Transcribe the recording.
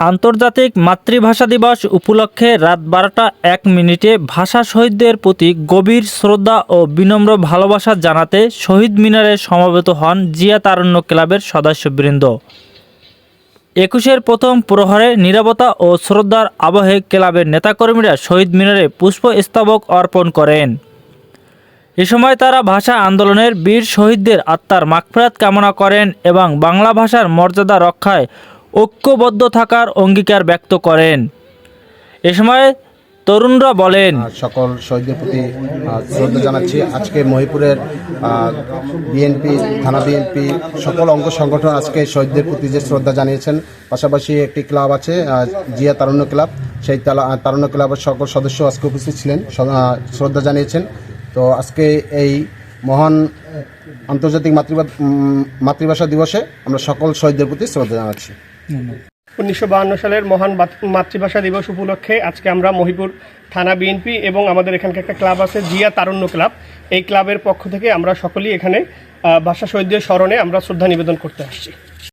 আন্তর্জাতিক মাতৃভাষা দিবস উপলক্ষে রাত বারোটা এক মিনিটে ভাষা শহীদদের প্রতি গভীর শ্রদ্ধা ও বিনম্র ভালোবাসা জানাতে শহীদ মিনারে সমবেত হন জিয়া তারুণ্য ক্লাবের সদস্যবৃন্দ। একুশের প্রথম প্রহরে নিরাপত্তা ও শ্রদ্ধার আবহে ক্লাবের নেতাকর্মীরা শহীদ মিনারে পুষ্পস্তবক অর্পণ করেন। এ সময় তারা ভাষা আন্দোলনের বীর শহীদদের আত্মার মাগফিরাত কামনা করেন এবং বাংলা ভাষার মর্যাদা রক্ষায় ঐক্যবদ্ধ থাকার অঙ্গীকার ব্যক্ত করেন। এ সময় তরুণরা বলেন সকল শহীদদের প্রতি শ্রদ্ধা জানাচ্ছি। আজকে মহিপুরের বিএনপি, থানা বিএনপি, সকল অঙ্গ সংগঠন আজকে শহীদদের প্রতি যে শ্রদ্ধা জানিয়েছেন, পাশাপাশি একটি ক্লাব আছে জিয়া তারুণ্য ক্লাব। সেই তারুণ্য ক্লাবের সকল সদস্য আজকে উপস্থিত ছিলেন শ্রদ্ধা জানিয়েছেন। তো আজকে এই মহান আন্তর্জাতিক মাতৃভা- মাতৃভাষা দিবসে আমরা সকল শহীদদের প্রতি শ্রদ্ধা জানাচ্ছি। উনিশশো সালের মহান মাতৃভাষা দিবস উপলক্ষে আজকে আমরা মহিপুর থানা বিএনপি এবং আমাদের এখানকার একটা ক্লাব আছে জিয়া তারুণ্য ক্লাব। এই ক্লাবের পক্ষ থেকে আমরা সকলেই এখানে ভাষা শহীদদের স্মরণে আমরা শ্রদ্ধা নিবেদন করতে আসছি।